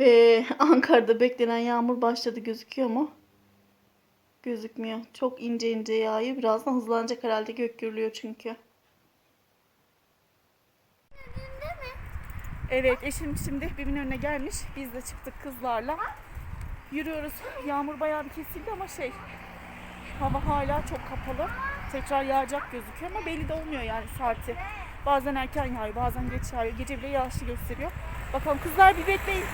Ve Ankara'da beklenen yağmur başladı gözüküyor mu? Gözükmüyor. Çok ince ince yağıyor. Birazdan hızlanacak herhalde gök gürlüyor çünkü. Evet eşim şimdi birbirinin önüne gelmiş. Biz de çıktık kızlarla. Yürüyoruz. Yağmur bayağı bir kesildi ama şey hava hala çok kapalı. Tekrar yağacak gözüküyor ama belli de olmuyor yani saati. Bazen erken yağıyor, bazen geç yağıyor. Gece bile yağışlı gösteriyor. Bakalım kızlar bir bekleyin.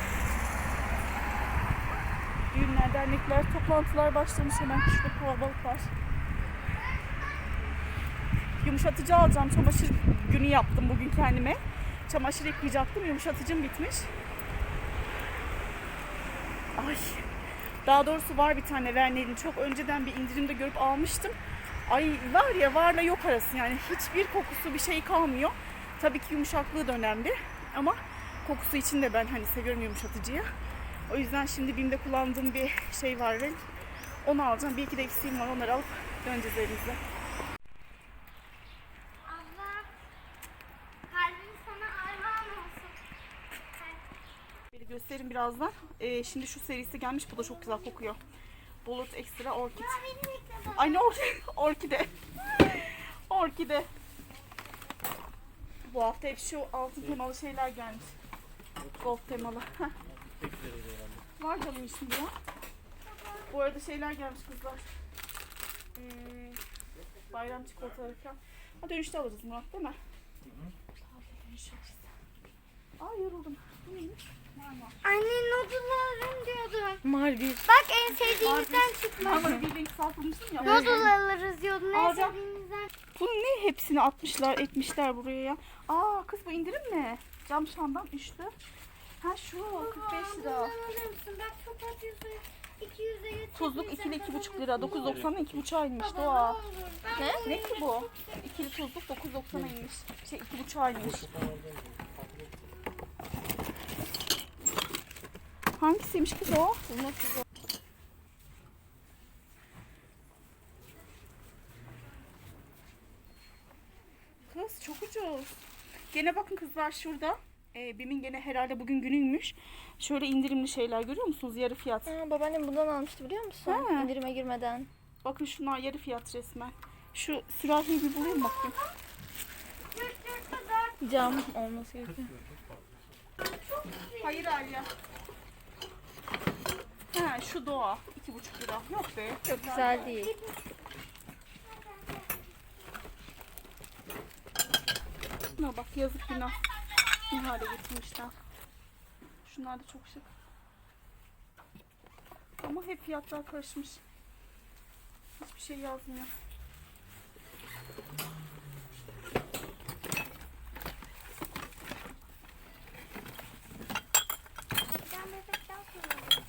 Düğünler, dernekler, toplantılar başlamış hemen. Şurada kalabalık var. Yumuşatıcı alacağım. Çamaşır günü yaptım bugün kendime. Çamaşır yıkayacaktım. Yumuşatıcım bitmiş. Ay. Daha doğrusu var bir tane Vernel'in. Çok önceden bir indirimde görüp almıştım. Ay var ya varla yok arası yani hiçbir kokusu bir şey kalmıyor. Tabii ki yumuşaklığı da önemli ama kokusu için de ben hani seviyorum yumuşatıcıyı. O yüzden şimdi BİM'de kullandığım bir şey var renk. Onu alacağım. Bir iki de eksiğim var. Onları alıp döneceğiz evimize. Allah kalbim sana armağan olsun. Böyle göstereyim birazdan. Ee, şimdi şu serisi gelmiş. Bu da çok güzel kokuyor. Bulut benim ekledim. Ay ne or orkide. orkide. Bu hafta hep şu altın temalı şeyler gelmiş. Gold temalı. Heh. Var canım şimdi ya. Bu arada şeyler gelmiş kızlar. Ee, bayram çikolataları falan. Ha dönüşte alırız Murat değil mi? Dönüş alırız. Aa yoruldum. Bu neymiş? Marmar. Anne noodle alırım diyordum. Maldiv. Bak en sevdiğimizden çıkmış. Ama bir renk saltılmıştım ya. Noodle alırız diyordun en Alacağım. sevdiğimizden. Bu ne hepsini atmışlar etmişler buraya ya. Aa kız bu indirim mi? Cam şamdan üçlü. Ha şu 45 lira. Bak çok ucuz. 200'e getirdim. Tuzluk ikili iki buçuk lira. 9.90'a iki buçuğa inmiş Baba, doğa. Ne? Ne ki bu? İkili tuzluk 9.90'a inmiş. Şey iki buçuğa inmiş. Hangisiymiş kız o? Kız çok ucuz. Gene bakın kızlar şurada. Ee, Bim'in gene herhalde bugün günüymüş. Şöyle indirimli şeyler görüyor musunuz? Yarı fiyat. Ha, babaannem bundan almıştı biliyor musun? Ha. İndirime girmeden. Bakın şunlar yarı fiyat resmen. Şu sürahiyi bir bulayım bakayım. Cam olması gerekiyor. Hayır Alya. Ha şu doğa. iki buçuk lira. Yok be. Çok güzel değil. Şuna bak yazık günah. Ne hale getirmişler. Şunlar da çok şık. Ama hep fiyatlar karışmış. Hiçbir şey yazmıyor. Ben bebekten sonra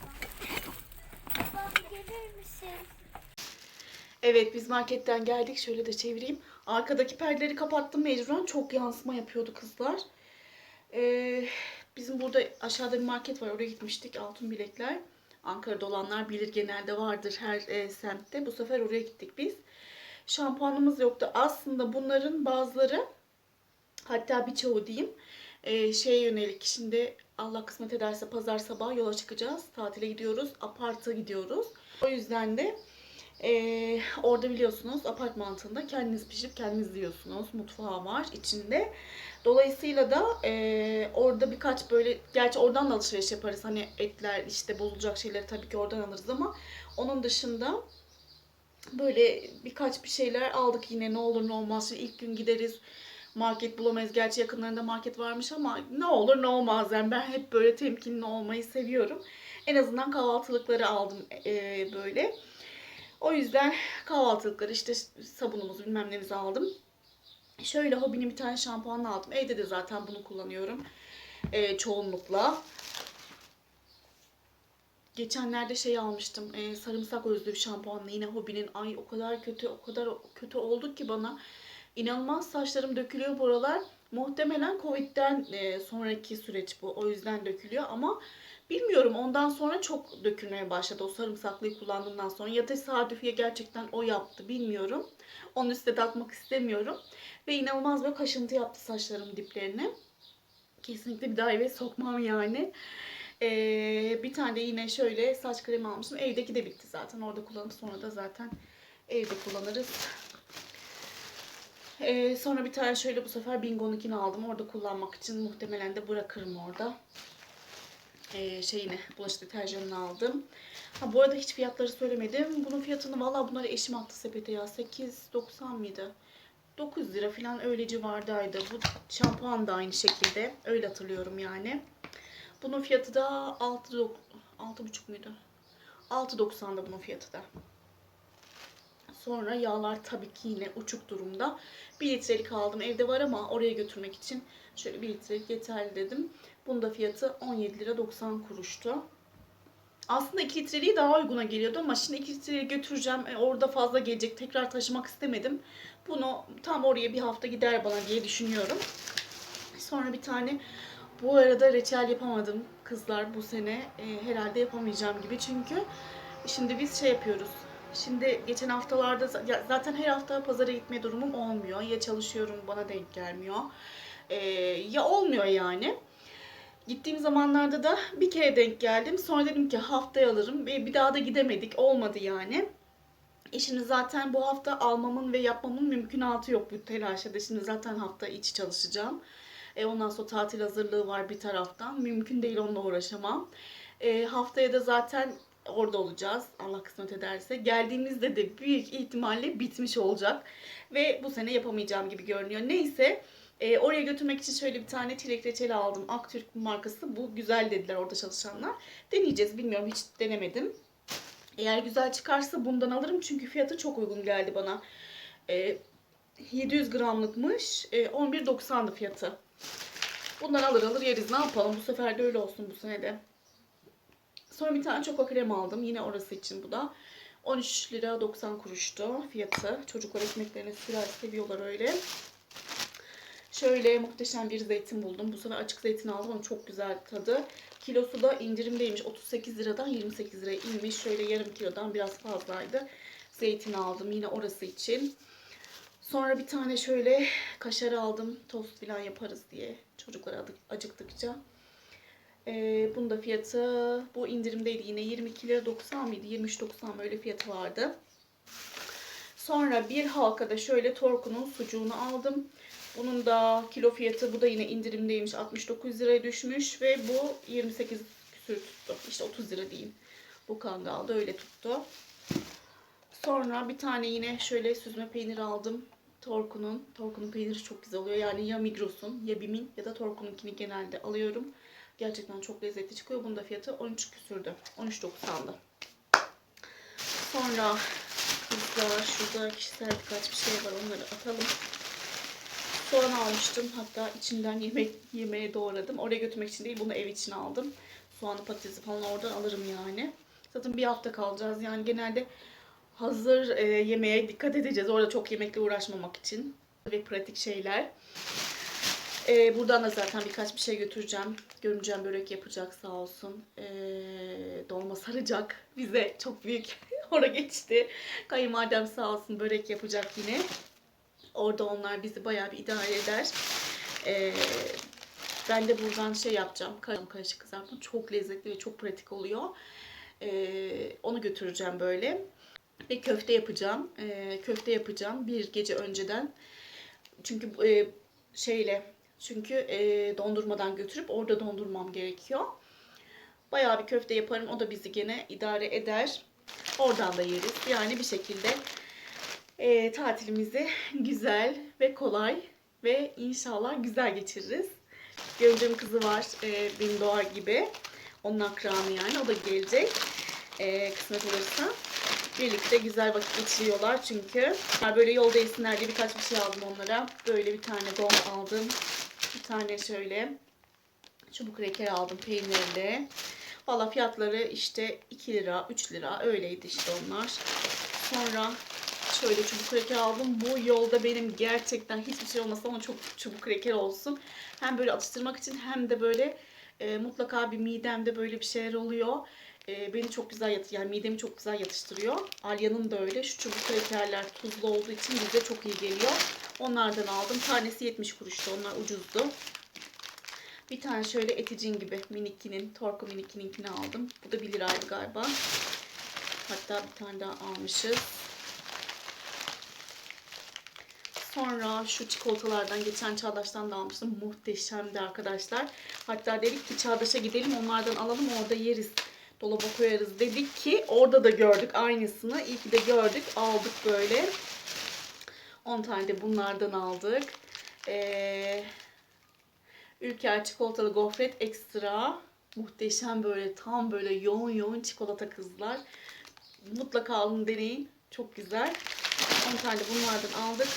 Baba gelir misin? Evet biz marketten geldik. Şöyle de çevireyim. Arkadaki perdeleri kapattım mecburen. Çok yansıma yapıyordu kızlar. Ee, bizim burada aşağıda bir market var. Oraya gitmiştik. Altın bilekler. Ankara'da olanlar bilir genelde vardır her e, semtte. Bu sefer oraya gittik biz. Şampuanımız yoktu. Aslında bunların bazıları hatta birçoğu diyeyim e, şeye yönelik. Şimdi Allah kısmet ederse pazar sabahı yola çıkacağız. Tatile gidiyoruz. Aparta gidiyoruz. O yüzden de ee, orada biliyorsunuz apartmanında kendiniz pişirip kendiniz yiyorsunuz. Mutfağı var içinde. Dolayısıyla da e, orada birkaç böyle gerçi oradan da alışveriş yaparız. Hani etler işte bozulacak şeyleri tabii ki oradan alırız ama onun dışında böyle birkaç bir şeyler aldık yine ne olur ne olmaz. Şimdi ilk gün gideriz market bulamayız. Gerçi yakınlarında market varmış ama ne olur ne olmaz. Yani ben hep böyle temkinli olmayı seviyorum. En azından kahvaltılıkları aldım e, böyle. O yüzden kahvaltılıkları işte sabunumuzu bilmem nemizi aldım. Şöyle hobinin bir tane şampuan aldım. Evde de zaten bunu kullanıyorum. Ee, çoğunlukla. Geçenlerde şey almıştım. e, sarımsak özlü bir şampuanla yine hobinin. Ay o kadar kötü o kadar kötü oldu ki bana. İnanılmaz saçlarım dökülüyor buralar. Muhtemelen Covid'den e, sonraki süreç bu. O yüzden dökülüyor ama Bilmiyorum ondan sonra çok dökülmeye başladı o sarımsaklıyı kullandığımdan sonra. Ya tesadüfiye gerçekten o yaptı bilmiyorum. Onun üstüne de atmak istemiyorum. Ve inanılmaz böyle kaşıntı yaptı saçlarımın diplerine. Kesinlikle bir daha eve sokmam yani. Ee, bir tane de yine şöyle saç kremi almıştım. Evdeki de bitti zaten. Orada kullanıp sonra da zaten evde kullanırız. Ee, sonra bir tane şöyle bu sefer Bingo'nunkini aldım. Orada kullanmak için muhtemelen de bırakırım orada. Ee, şeyini, bulaşık deterjanını aldım. Ha bu arada hiç fiyatları söylemedim. Bunun fiyatını valla bunları eşim attı sepete ya. 8.90 mıydı? 9 lira falan öyle civardaydı. Bu şampuan da aynı şekilde. Öyle hatırlıyorum yani. Bunun fiyatı da 6 6,5 muydu? 6.90'da bunun fiyatı da. Sonra yağlar tabii ki yine uçuk durumda. 1 litrelik aldım. Evde var ama oraya götürmek için şöyle 1 litrelik yeterli dedim. Bunun da fiyatı 17 lira 90 kuruştu. Aslında 2 litreliği daha uyguna geliyordu ama şimdi 2 litreyi götüreceğim. E, orada fazla gelecek. Tekrar taşımak istemedim. Bunu tam oraya bir hafta gider bana diye düşünüyorum. Sonra bir tane bu arada reçel yapamadım kızlar bu sene. E, herhalde yapamayacağım gibi çünkü şimdi biz şey yapıyoruz. Şimdi geçen haftalarda zaten her hafta pazara gitme durumum olmuyor. Ya çalışıyorum bana denk gelmiyor. E, ya olmuyor yani. Gittiğim zamanlarda da bir kere denk geldim. Sonra dedim ki haftaya alırım. Bir daha da gidemedik. Olmadı yani. E şimdi zaten bu hafta almamın ve yapmamın mümkünatı yok bu telaşede. Şimdi zaten hafta içi çalışacağım. E ondan sonra tatil hazırlığı var bir taraftan. Mümkün değil onunla uğraşamam. E, haftaya da zaten orada olacağız. Allah kısmet ederse. Geldiğimizde de büyük ihtimalle bitmiş olacak. Ve bu sene yapamayacağım gibi görünüyor. Neyse. E, oraya götürmek için şöyle bir tane çilek reçeli aldım. Aktürk markası. Bu güzel dediler orada çalışanlar. Deneyeceğiz. Bilmiyorum hiç denemedim. Eğer güzel çıkarsa bundan alırım. Çünkü fiyatı çok uygun geldi bana. E, 700 gramlıkmış. E, 11.90'dı fiyatı. Bundan alır alır yeriz. Ne yapalım? Bu sefer de öyle olsun bu sene de. Sonra bir tane çoko krem aldım. Yine orası için bu da. 13 lira 90 kuruştu fiyatı. Çocuklar ekmeklerini sürer seviyorlar öyle. Şöyle muhteşem bir zeytin buldum. Bu sefer açık zeytin aldım ama çok güzel tadı. Kilosu da indirimdeymiş. 38 liradan 28 liraya inmiş. Şöyle yarım kilodan biraz fazlaydı. Zeytin aldım yine orası için. Sonra bir tane şöyle kaşar aldım. Tost falan yaparız diye. Çocuklar adı- acıktıkça. Ee, bunun da fiyatı bu indirimdeydi yine 22 lira 90 mıydı? 23.90 böyle fiyatı vardı. Sonra bir halkada şöyle Torku'nun sucuğunu aldım. Bunun da kilo fiyatı bu da yine indirimdeymiş. 69 liraya düşmüş ve bu 28 küsür tuttu. İşte 30 lira diyeyim. Bu kangalda öyle tuttu. Sonra bir tane yine şöyle süzme peynir aldım. Torku'nun. Torku'nun peyniri çok güzel oluyor. Yani ya Migros'un ya Bim'in ya da Torku'nunkini genelde alıyorum. Gerçekten çok lezzetli çıkıyor. Bunun da fiyatı 13 küsürdü. 13.90'dı. Sonra kızlar şurada kişisel birkaç bir şey var. Onları atalım. Soğan almıştım. Hatta içinden yemek yemeğe doğradım. Oraya götürmek için değil bunu ev için aldım. Soğanı patatesi falan oradan alırım yani. Zaten bir hafta kalacağız. Yani genelde hazır e, yemeğe dikkat edeceğiz. Orada çok yemekle uğraşmamak için. Ve pratik şeyler. E, buradan da zaten birkaç bir şey götüreceğim. Görümcem börek yapacak sağ olsun. E, dolma saracak. Bize çok büyük oraya geçti. Kayınvalidem sağ olsun börek yapacak yine. Orada onlar bizi bayağı bir idare eder. Ee, ben de buradan şey yapacağım. Karışık kızartma. Çok lezzetli ve çok pratik oluyor. Ee, onu götüreceğim böyle. Ve köfte yapacağım. Ee, köfte yapacağım bir gece önceden. Çünkü e, şeyle çünkü e, dondurmadan götürüp orada dondurmam gerekiyor. Bayağı bir köfte yaparım. O da bizi gene idare eder. Oradan da yeriz. Yani bir şekilde e, tatilimizi güzel ve kolay ve inşallah güzel geçiririz. Görümcemin kızı var e, benim doğar gibi. Onun akranı yani o da gelecek. E, kısmet olursa. Birlikte güzel vakit geçiriyorlar çünkü. Böyle yolda yesinler diye birkaç bir şey aldım onlara. Böyle bir tane don aldım. Bir tane şöyle çubuk reker aldım peynirli. Valla fiyatları işte 2 lira, 3 lira öyleydi işte onlar. Sonra şöyle çubuk reker aldım. Bu yolda benim gerçekten hiçbir şey olmasa ama çok çubuk reker olsun. Hem böyle atıştırmak için hem de böyle e, mutlaka bir midemde böyle bir şeyler oluyor. E, beni çok güzel yat yani midemi çok güzel yatıştırıyor. Alya'nın da öyle. Şu çubuk rekerler tuzlu olduğu için bize çok iyi geliyor. Onlardan aldım. Tanesi 70 kuruştu. Onlar ucuzdu. Bir tane şöyle eticin gibi minikinin, Torku minikininkini aldım. Bu da 1 liraydı galiba. Hatta bir tane daha almışız. Sonra şu çikolatalardan geçen Çağdaş'tan da almıştım. Muhteşemdi arkadaşlar. Hatta dedik ki Çağdaş'a gidelim onlardan alalım orada yeriz. Dolaba koyarız dedik ki orada da gördük aynısını. İyi ki de gördük. Aldık böyle. 10 tane de bunlardan aldık. Ee, Ülker çikolatalı gofret ekstra. Muhteşem böyle tam böyle yoğun yoğun çikolata kızlar. Mutlaka alın deneyin. Çok güzel. 10 tane de bunlardan aldık.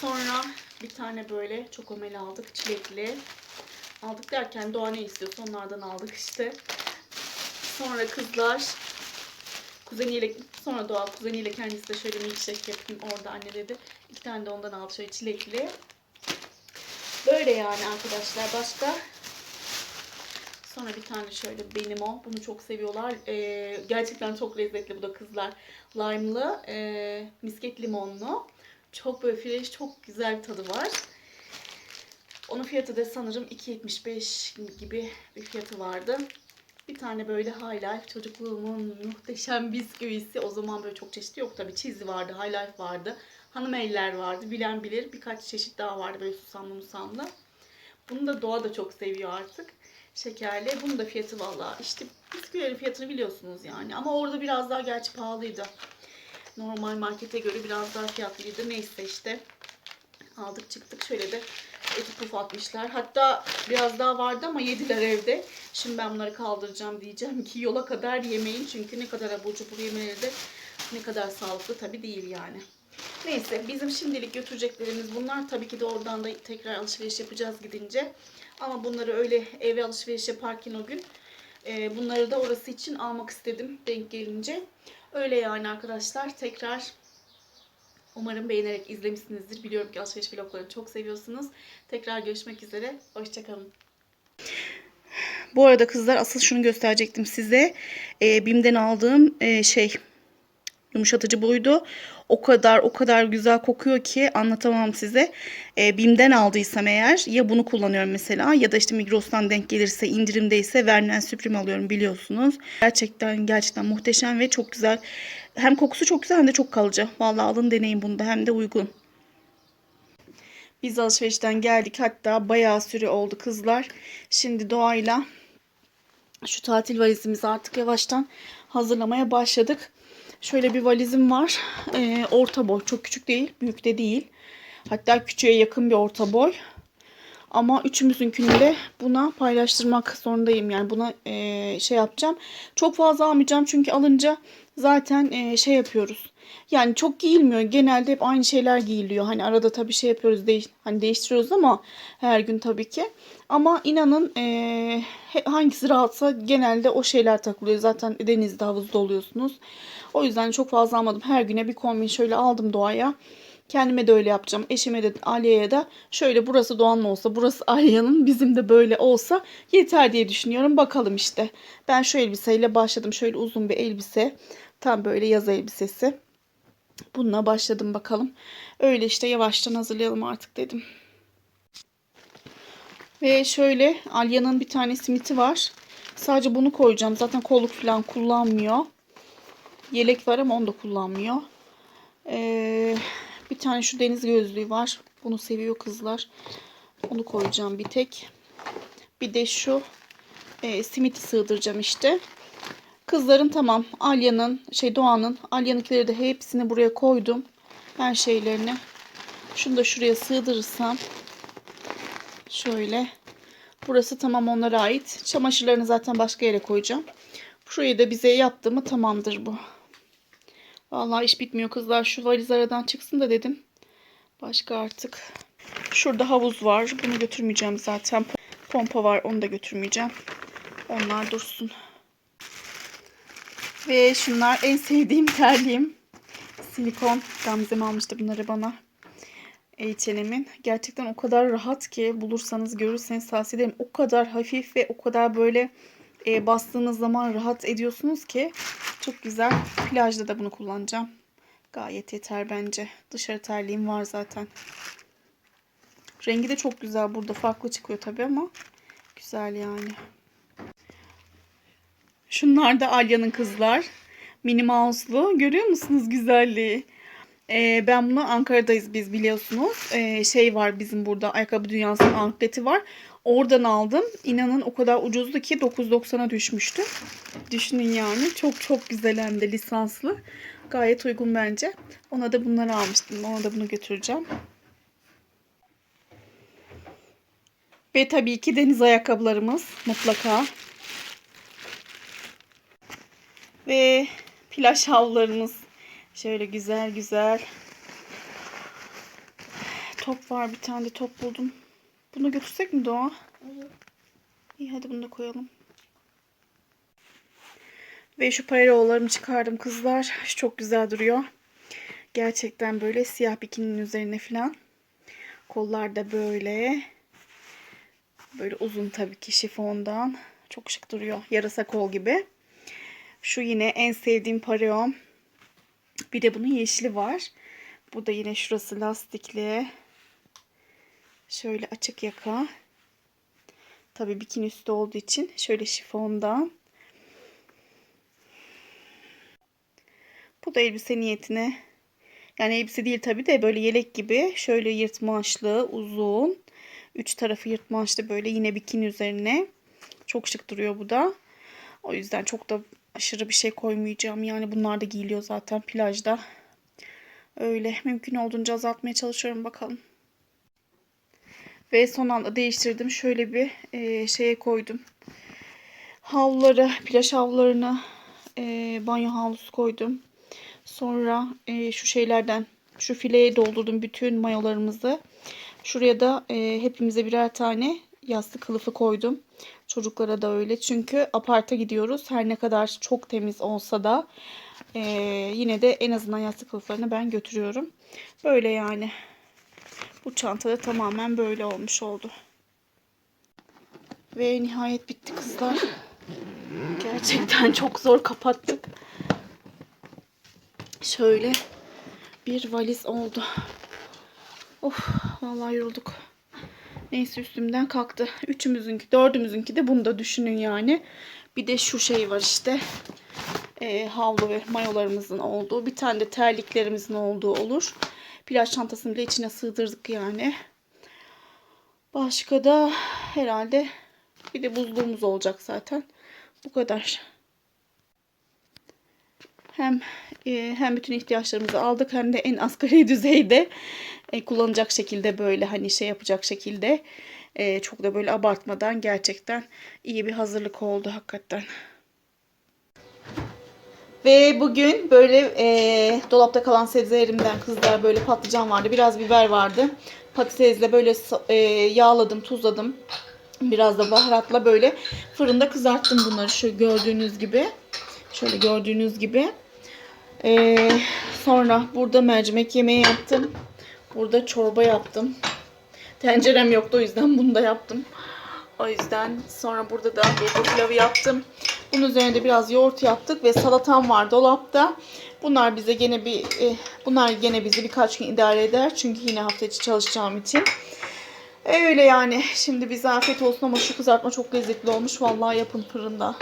Sonra bir tane böyle çokomel aldık. Çilekli. Aldık derken Doğa ne istiyorsa onlardan aldık işte. Sonra kızlar kuzeniyle sonra Doğa kuzeniyle kendisi de şöyle milkshake yapayım orada anne dedi. İki tane de ondan aldı şöyle çilekli. Böyle yani arkadaşlar. Başka Sonra bir tane şöyle benim o. Bunu çok seviyorlar. Ee, gerçekten çok lezzetli bu da kızlar. Lime'lı, e, misket limonlu. Çok böyle fresh, çok güzel bir tadı var. Onun fiyatı da sanırım 2.75 gibi bir fiyatı vardı. Bir tane böyle High Life çocukluğumun muhteşem bisküvisi. O zaman böyle çok çeşitli yok tabii. Cheesy vardı, High Life vardı. Hanım eller vardı. Bilen bilir. Birkaç çeşit daha vardı böyle susamlı musamlı. Bunu da Doğa da çok seviyor artık. Şekerli. Bunun da fiyatı valla. İşte bisküvilerin fiyatını biliyorsunuz yani. Ama orada biraz daha gerçi pahalıydı. Normal markete göre biraz daha fiyatlıydı. Neyse işte. Aldık çıktık. Şöyle de eti puf atmışlar. Hatta biraz daha vardı ama yediler evde. Şimdi ben bunları kaldıracağım diyeceğim ki yola kadar yemeyin. Çünkü ne kadar abur cubur yemeleri de ne kadar sağlıklı tabii değil yani. Neyse bizim şimdilik götüreceklerimiz bunlar. Tabii ki de oradan da tekrar alışveriş yapacağız gidince. Ama bunları öyle eve alışveriş yaparken o gün e, bunları da orası için almak istedim denk gelince. Öyle yani arkadaşlar. Tekrar umarım beğenerek izlemişsinizdir. Biliyorum ki alışveriş vloglarını çok seviyorsunuz. Tekrar görüşmek üzere. Hoşçakalın. Bu arada kızlar asıl şunu gösterecektim size. E, BİM'den aldığım e, şey yumuşatıcı buydu. O kadar o kadar güzel kokuyor ki anlatamam size. E, BİM'den aldıysam eğer ya bunu kullanıyorum mesela ya da işte Migros'tan denk gelirse indirimdeyse Vernen Supreme alıyorum biliyorsunuz. Gerçekten gerçekten muhteşem ve çok güzel. Hem kokusu çok güzel hem de çok kalıcı. Vallahi alın deneyin bunu da hem de uygun. Biz alışverişten geldik hatta bayağı süre oldu kızlar. Şimdi doğayla şu tatil valizimizi artık yavaştan hazırlamaya başladık. Şöyle bir valizim var. Ee, orta boy. Çok küçük değil. Büyük de değil. Hatta küçüğe yakın bir orta boy. Ama üçümüzünkünü de buna paylaştırmak zorundayım. Yani buna e, şey yapacağım. Çok fazla almayacağım çünkü alınca zaten e, şey yapıyoruz. Yani çok giyilmiyor. Genelde hep aynı şeyler giyiliyor. Hani arada tabii şey yapıyoruz. Değiş, hani değiştiriyoruz ama her gün tabii ki. Ama inanın e, hangisi rahatsa genelde o şeyler takılıyor. Zaten denizde havuzda oluyorsunuz. O yüzden çok fazla almadım. Her güne bir kombin şöyle aldım doğaya. Kendime de öyle yapacağım. Eşime de Aliye'ye de şöyle burası Doğan'ın olsa burası Aliye'nin bizim de böyle olsa yeter diye düşünüyorum. Bakalım işte. Ben şu elbiseyle başladım. Şöyle uzun bir elbise. Tam böyle yaz elbisesi. Bununla başladım bakalım. Öyle işte yavaştan hazırlayalım artık dedim. Ve şöyle Alya'nın bir tane simiti var. Sadece bunu koyacağım. Zaten kolluk falan kullanmıyor. Yelek var ama onu da kullanmıyor. Ee, bir tane şu deniz gözlüğü var. Bunu seviyor kızlar. Onu koyacağım bir tek. Bir de şu e, simiti sığdıracağım işte. Kızların tamam. Alya'nın şey Doğan'ın Alya'nınkileri de hepsini buraya koydum. Her şeylerini. Şunu da şuraya sığdırırsam. Şöyle. Burası tamam onlara ait. Çamaşırlarını zaten başka yere koyacağım. Şurayı da bize yaptı mı tamamdır bu. Vallahi iş bitmiyor kızlar. Şu valiz aradan çıksın da dedim. Başka artık. Şurada havuz var. Bunu götürmeyeceğim zaten. Pompa var. Onu da götürmeyeceğim. Onlar dursun. Ve şunlar en sevdiğim terliğim. Silikon. Gamze'm almıştı bunları bana. H&M'in. Gerçekten o kadar rahat ki bulursanız görürseniz tavsiye ederim. O kadar hafif ve o kadar böyle e, bastığınız zaman rahat ediyorsunuz ki çok güzel. Plajda da bunu kullanacağım. Gayet yeter bence. Dışarı terliğim var zaten. Rengi de çok güzel burada. Farklı çıkıyor tabii ama güzel yani. Şunlar da Alya'nın kızlar. Minnie Mouse'lu. Görüyor musunuz güzelliği? Ee, ben bunu Ankara'dayız biz biliyorsunuz. Ee, şey var bizim burada ayakkabı dünyasının outleti var. Oradan aldım. İnanın o kadar ucuzdu ki 9.90'a düşmüştü. Düşünün yani. Çok çok güzel hem de lisanslı. Gayet uygun bence. Ona da bunları almıştım. Ona da bunu götüreceğim. Ve tabii ki deniz ayakkabılarımız mutlaka. Ve plaj havlularımız. Şöyle güzel güzel. Top var bir tane de top buldum. Bunu götürsek mi Doğa? İyi hadi bunu da koyalım. Ve şu paralellerimi çıkardım kızlar. Şu çok güzel duruyor. Gerçekten böyle siyah bikininin üzerine falan. Kollar da böyle. Böyle uzun tabii ki şifondan. Çok şık duruyor. Yarasa kol gibi. Şu yine en sevdiğim pareom. Bir de bunun yeşili var. Bu da yine şurası lastikli. Şöyle açık yaka. Tabii bikini üstü olduğu için şöyle şifondan. Bu da elbise niyetine. Yani elbise değil tabii de böyle yelek gibi. Şöyle yırtmaçlı, uzun. Üç tarafı yırtmaçlı böyle yine bikini üzerine. Çok şık duruyor bu da. O yüzden çok da aşırı bir şey koymayacağım. Yani bunlar da giyiliyor zaten plajda. Öyle mümkün olduğunca azaltmaya çalışıyorum bakalım. Ve son anda değiştirdim. Şöyle bir e, şeye koydum. Havluları, plaj havlularını e, banyo havlusu koydum. Sonra e, şu şeylerden şu fileye doldurdum bütün mayolarımızı. Şuraya da e, hepimize birer tane yastık kılıfı koydum. Çocuklara da öyle. Çünkü aparta gidiyoruz. Her ne kadar çok temiz olsa da e, yine de en azından yastık kılıflarını ben götürüyorum. Böyle yani. Bu çantada tamamen böyle olmuş oldu. Ve nihayet bitti kızlar. Gerçekten çok zor kapattık. Şöyle bir valiz oldu. Of vallahi yorulduk. Neyse üstümden kalktı. Üçümüzünki, dördümüzünki de bunu da düşünün yani. Bir de şu şey var işte. E, havlu ve mayolarımızın olduğu. Bir tane de terliklerimizin olduğu olur. Plaj çantasını bile içine sığdırdık yani. Başka da herhalde bir de buzluğumuz olacak zaten. Bu kadar. Hem e, hem bütün ihtiyaçlarımızı aldık hem de en asgari düzeyde e, kullanacak şekilde böyle hani şey yapacak şekilde e, çok da böyle abartmadan gerçekten iyi bir hazırlık oldu hakikaten. Ve bugün böyle e, dolapta kalan sebzelerimden kızlar böyle patlıcan vardı. Biraz biber vardı. Patatesle böyle e, yağladım, tuzladım. Biraz da baharatla böyle fırında kızarttım bunları şu gördüğünüz gibi. Şöyle gördüğünüz gibi. E, sonra burada mercimek yemeği yaptım. Burada çorba yaptım. Tencerem yoktu o yüzden bunu da yaptım. O yüzden sonra burada da bulgur pilavı yaptım. Bunun üzerine de biraz yoğurt yaptık ve salatam var dolapta. Bunlar bize gene bir e, bunlar gene bizi birkaç gün idare eder. Çünkü yine hafta içi çalışacağım için. E, öyle yani. Şimdi bize afiyet olsun ama şu kızartma çok lezzetli olmuş. Vallahi yapın fırında.